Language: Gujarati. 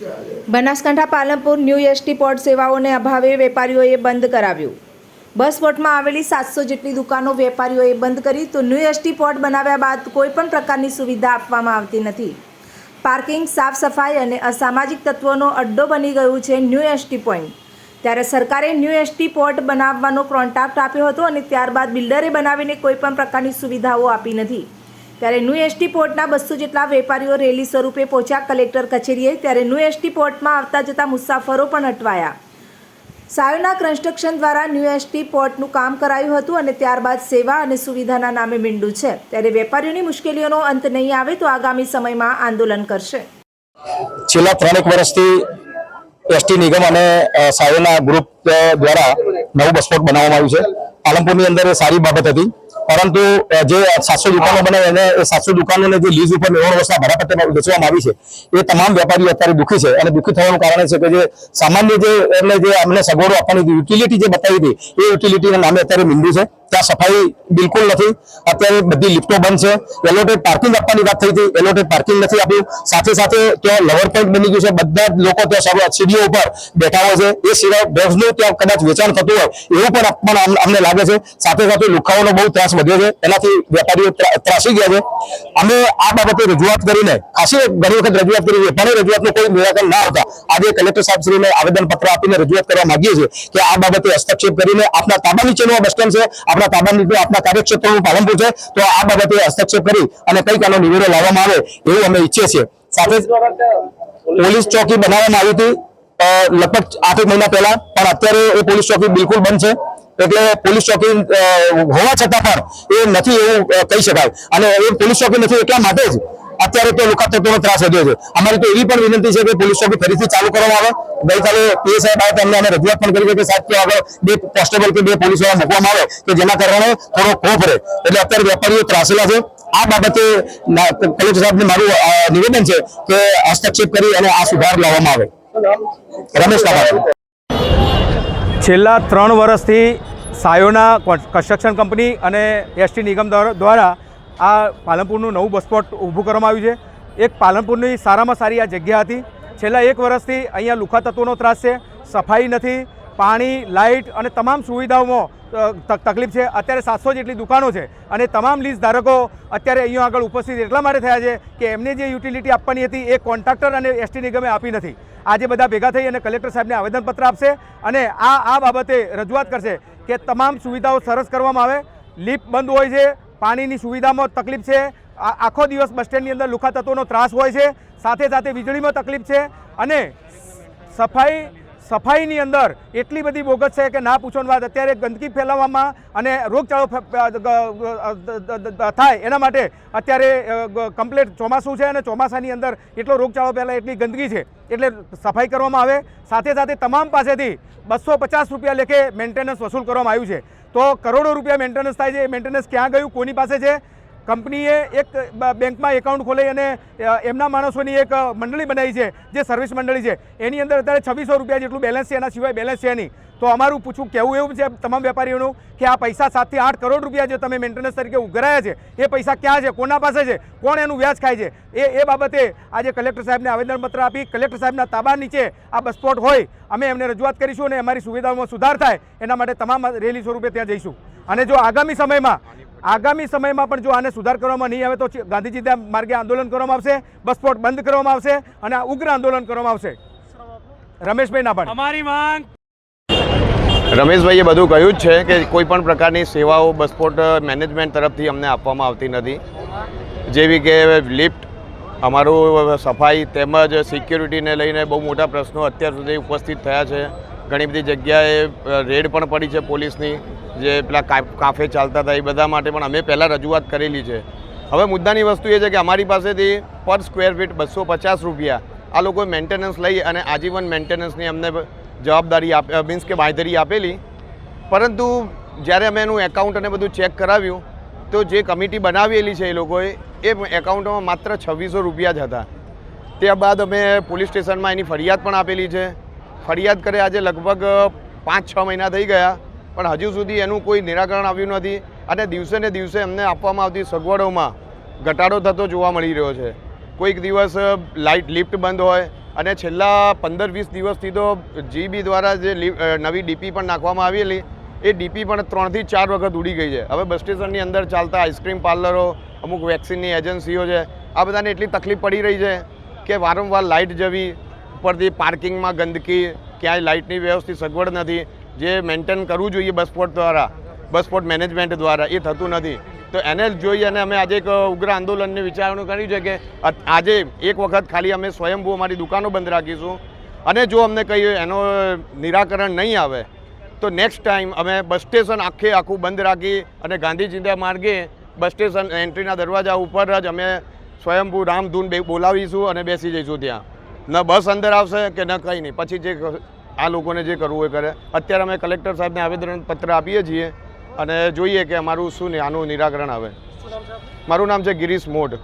Banaskantha Palanpur new ST port સેવાઓને અભાવે વેપારીઓએ બંધ કરાવ્યું. બસ પોર્ટમાં આવેલી સાતસો જેટલી દુકાનો વેપારીઓએ બંધ કરી તો ન્યૂ એસટી પોર્ટ બનાવ્યા બાદ કોઈ પણ પ્રકારની સુવિધા આપવામાં આવતી નથી. પાર્કિંગ સાફ સફાઈ અને અસામાજિક તત્વોનો અડ્ડો બની ગયું છે ન્યૂ એસટી પોઈન્ટ. ત્યારે સરકારે ન્યૂ એસટી પોર્ટ બનાવવાનો કોન્ટ્રાક્ટ આપ્યો હતો અને ત્યારબાદ બિલ્ડરે બનાવીને કોઈ પણ પ્રકારની સુવિધાઓ આપી નથી. ત્યારે ન્યૂ એસટી પોર્ટના બસો જેટલા વેપારીઓ રેલી સ્વરૂપે પહોંચ્યા કલેક્ટર કચેરીએ, ત્યારે ન્યૂ એસટી પોર્ટમાં આવતા જતા મુસાફરો પણ અટવાયા. સાયોના કન્સ્ટ્રક્શન દ્વારા ન્યૂ એસટી પોર્ટનું કામ કરાયું હતું અને ત્યારબાદ સેવા અને સુવિધાના નામે મીંડું છે. ત્યારે વેપારીઓની મુશ્કેલીઓનો અંત નહીં આવે તો આગામી સમયમાં આંદોલન કરશે. છેલ્લા ત્રણેક વર્ષથી એસટી નિગમ અને સાયોના ગ્રુપ દ્વારા નવું બસપોર્ટ બનાવવામાં આવ્યું છે. પાલનપુરની અંદર સારી બાબત હતી. પરંતુ જે સાતસો દુકાનો બને એને સાતસો દુકાનોને જે લીઝ ઉપર નેવું વર્ષના ભાડાપટ્ટીમાં વેચવામાં આવી છે, એ તમામ વેપારીઓ અત્યારે દુઃખી છે અને દુઃખી થવાનું કારણ છે કે જે સામાન્ય જે એમને જે અમને સગવડો આપવાની યુટિલિટી જે બતાવી હતી, એ યુટિલિટીના નામે અત્યારે મીંડું છે. ત્યાં સફાઈ બિલકુલ નથી. અત્યારે બધી લિફ્ટો બંધ છે. એલોટેડ પાર્કિંગ આપવાની વાત થઈ હતી. એલોટેડ પાર્કિંગ નથી આપ્યું. સાથે સાથે ત્યાં લવર પોઈન્ટ બની ગયું છે. બધા જ લોકો ત્યાં સર્વ સીડીઓ ઉપર બેઠા હોય છે. એ સિવાય ડ્રગ્સનું ત્યાં કદાચ વેચાણ થતું હોય, એવું પણ પણ અમ- અમને લાગે છે. સાથે સાથે લુખાઓનો બહુ ત્રાસ વધ્યો છે. એનાથી વેપારીઓ ત્રા- ત્રાસી ગયા છે. અમે આ બાબતે રજૂઆત કરીને, ખાસી ઘણી વખત રજૂઆત કરી. છે પણ એ રજૂઆતનું કોઈ નિરાકરણ ના આવતા આજે કલેક્ટર સાહેબશ્રીને આવેદનપત્ર આપીને રજૂઆત કરવા માંગીએ છીએ કે આ બાબતે હસ્તક્ષેપ કરીને આપણા તાબા નીચેનું આ બસ સ્ટેન્ડ છે. આપણા તાબા લીધે આપણા કાર્યક્ષેત્રનું પાલનપુર છે તો આ બાબતે હસ્તક્ષેપ કરી અને કંઈક આનો નિવેડો લાવવામાં આવે એવું અમે ઈચ્છીએ છીએ. સાથે પોલીસ ચોકી બનાવવામાં આવી હતી લગભગ આઠ મહિના પહેલા, પણ અત્યારે એ પોલીસ ચોકી બિલકુલ બંધ છે. એટલે પોલીસ ચોકી હોવા છતાં પણ એ નથી એવું કહી શકાય. અને એ પોલીસ ચોકી નથી એટલા માટે જ અત્યારે તો લુકા તત્વોનો ત્રાસ વધ્યો છે. અમારી તો એવી પણ વિનંતી છે કે પોલીસ ચોકી ફરીથી ચાલુ કરવામાં આવે. ગઈકાલે પીએ સાહેબ આવ્યા તેમને અમે રજૂઆત પણ કરી કે સાહેબ કે આગળ બે કોન્સ્ટેબલ કે બે પોલીસવાળા મૂકવામાં આવે કે જેના કારણે થોડો ખોફ રહે એટલે અત્યારે વેપારીઓ ત્રાસેલા છે. આ બાબતે કલેક્ટર સાહેબને મારું નિવેદન છે કે હસ્તક્ષેપ કરી અને આ સુધાર લાવવામાં આવે. રમેશ છેલ્લા ત્રણ વર્ષથી સાયોના કન્સ્ટ્રક્શન કંપની અને એસટી નિગમ દ્વારા આ પાલનપુરનું નવું બસ સ્પોટ ઊભું કરવામાં આવ્યું છે. એક પાલનપુરની સારામાં સારી આ જગ્યા હતી. છેલ્લા એક વર્ષથી અહીંયા લુખા તત્વોનો ત્રાસ છે. સફાઈ નથી, પાણી, લાઇટ અને તમામ સુવિધાઓમાં તક- તકલીફ છે. અત્યારે સાતસો જેટલી દુકાનો છે અને તમામ લીઝ ધારકો અત્યારે અહીંયા આગળ ઉપસ્થિત એટલા માટે થયા છે કે એમને જે યુટિલિટી આપવાની હતી એ કોન્ટ્રાક્ટર અને એસટી નિગમે આપી નથી. આજે બધા ભેગા થઈ અને કલેક્ટર સાહેબને આવેદનપત્ર આપશે અને આ આ બાબતે રજૂઆત કરશે કે તમામ સુવિધાઓ સરસ કરવામાં આવે. લિફ્ટ બંધ હોય છે પાણીની સુવિધામાં તકલીફ છે. આખો દિવસ બસ સ્ટેન્ડની અંદર લુખા તત્વોનો ત્રાસ હોય છે. સાથે સાથે વીજળીમાં તકલીફ છે. અને સફાઈ સફાઈની અંદર એટલી બધી બોગસ છે કે ના પૂછવાની વાત. અત્યારે ગંદકી ફેલાવવામાં અને રોગચાળો થાય એના માટે અત્યારે કમ્પ્લેટ ચોમાસું છે અને ચોમાસાની અંદર એટલો રોગચાળો પહેલાં એટલી ગંદકી છે. એટલે સફાઈ કરવામાં આવે. સાથે સાથે તમામ પાસેથી બસો પચાસ રૂપિયા લેખે મેન્ટેનન્સ વસૂલ કરવામાં આવ્યું છે. તો કરોડો રૂપિયા મેન્ટેનન્સ થાય છે. એ મેન્ટેનન્સ ક્યાં ગયું, કોની પાસે છે? કંપનીએ એક બેંકમાં એકાઉન્ટ ખોલાઈ અને એમના માણસોની એક મંડળી બનાવી છે, જે સર્વિસ મંડળી છે. એની અંદર અત્યારે છવ્વીસો રૂપિયા જેટલું બેલેન્સ છે, એના સિવાય બેલેન્સ છે નહીં. તો અમારું પૂછવું, કેવું એવું છે તમામ વેપારીઓનું, કે આ પૈસા સાતથી આઠ કરોડ રૂપિયા જે તમે મેન્ટેનન્સ તરીકે ઉઘરાયા છે, એ પૈસા ક્યાં છે, કોના પાસે છે, કોણ એનું વ્યાજ ખાય છે, એ એ બાબતે આજે કલેક્ટર સાહેબને આવેદનપત્ર આપી, કલેક્ટર સાહેબના તાબા નીચે આ સ્પોટ હોય, અમે એમને રજૂઆત કરીશું અને અમારી સુવિધાઓમાં સુધાર થાય, એના માટે તમામ રેલી સ્વરૂપે ત્યાં જઈશું. અને જો આગામી સમયમાં આગામી સમયમાં પણ જો આને સુધાર કરવામાં નહીં આવે તો ગાંધીજી માર્ગે આંદોલન કરવામાં આવશે બસ સ્પોટ બંધ કરવામાં આવશે અને આ ઉગ્ર આંદોલન કરવામાં આવશે. રમેશભાઈ નાભાણી. અમારી માંગ રમેશભાઈએ બધું કહ્યું જ છે કે કોઈ પણ પ્રકારની સેવાઓ બસપોટ મેનેજમેન્ટ તરફથી અમને આપવામાં આવતી નથી. જેવી કે લિફ્ટ અમારું સફાઈ તેમજ સિક્યુરિટીને લઈને બહુ મોટા પ્રશ્નો અત્યાર સુધી ઉપસ્થિત થયા છે. ઘણી બધી જગ્યાએ રેડ પણ પડી છે પોલીસની, જે પેલા કાફે ચાલતા હતા એ બધા માટે પણ અમે પહેલાં રજૂઆત કરેલી છે. હવે મુદ્દાની વસ્તુ એ છે કે અમારી પાસેથી પર સ્ક્વેર ફીટ બસો પચાસ રૂપિયા આ લોકોએ મેન્ટેનન્સ લઈ અને આજીવન મેન્ટેનન્સની અમને જવાબદારી આપ મીન્સ કે બાંયધરી આપેલી. પરંતુ જ્યારે અમે એનું એકાઉન્ટ અને બધું ચેક કરાવ્યું, તો જે કમિટી બનાવેલી છે એ લોકોએ, એ એકાઉન્ટમાં માત્ર છવ્વીસો રૂપિયા જ હતા. ત્યારબાદ અમે પોલીસ સ્ટેશનમાં એની ફરિયાદ પણ આપેલી છે. ફરિયાદ કરે આજે લગભગ પાંચ છ મહિના થઈ ગયા, પણ હજુ સુધી એનું કોઈ નિરાકરણ આવ્યું નથી અને દિવસે ને દિવસે એમને આપવામાં આવતી સગવડોમાં ઘટાડો થતો જોવા મળી રહ્યો છે. કોઈક દિવસ લાઇટ લિફ્ટ બંધ હોય અને છેલ્લા પંદર વીસ દિવસથી તો જીબી દ્વારા જે નવી ડીપી પણ નાખવામાં આવેલી, એ ડીપી પણ ત્રણથી ચાર વખત ઉડી ગઈ છે. હવે બસ સ્ટેશનની અંદર ચાલતા આઈસ્ક્રીમ પાર્લરો, અમુક વેક્સિનની એજન્સીઓ છે, આ બધાને એટલી તકલીફ પડી રહી છે કે વારંવાર લાઇટ જવી ઉપરથી પાર્કિંગમાં ગંદકી, ક્યાંય લાઇટની વ્યવસ્થિત સગવડ નથી. જે મેન્ટેન કરવું જોઈએ બસપોર્ટ દ્વારા બસપોર્ટ મેનેજમેન્ટ દ્વારા, એ થતું નથી. તો એને જોઈ અને અમે આજે એક ઉગ્ર આંદોલનની વિચારણા કર્યું છે કે આજે એક વખત ખાલી અમે સ્વયંભૂ અમારી દુકાનો બંધ રાખીશું. અને જો અમને કંઈ એનો નિરાકરણ નહીં આવે, તો નેક્સ્ટ ટાઈમ અમે બસ સ્ટેશન આખે આખું બંધ રાખી અને ગાંધીજીના માર્ગે બસ સ્ટેશન એન્ટ્રીના દરવાજા ઉપર જ અમે સ્વયંભૂ રામધૂન બોલાવીશું અને બેસી જઈશું ત્યાં. ન બસ અંદર આવશે કે ન કંઈ નહીં. પછી જે આ લોકોને જે કરવું એ કરે. અત્યારે અમે કલેક્ટર સાહેબને આવેદન પત્ર આપીએ છીએ અને જોઈએ કે અમારું શું ને આનું નિરાકરણ આવે. મારું નામ છે ગિરીશ મોઢ.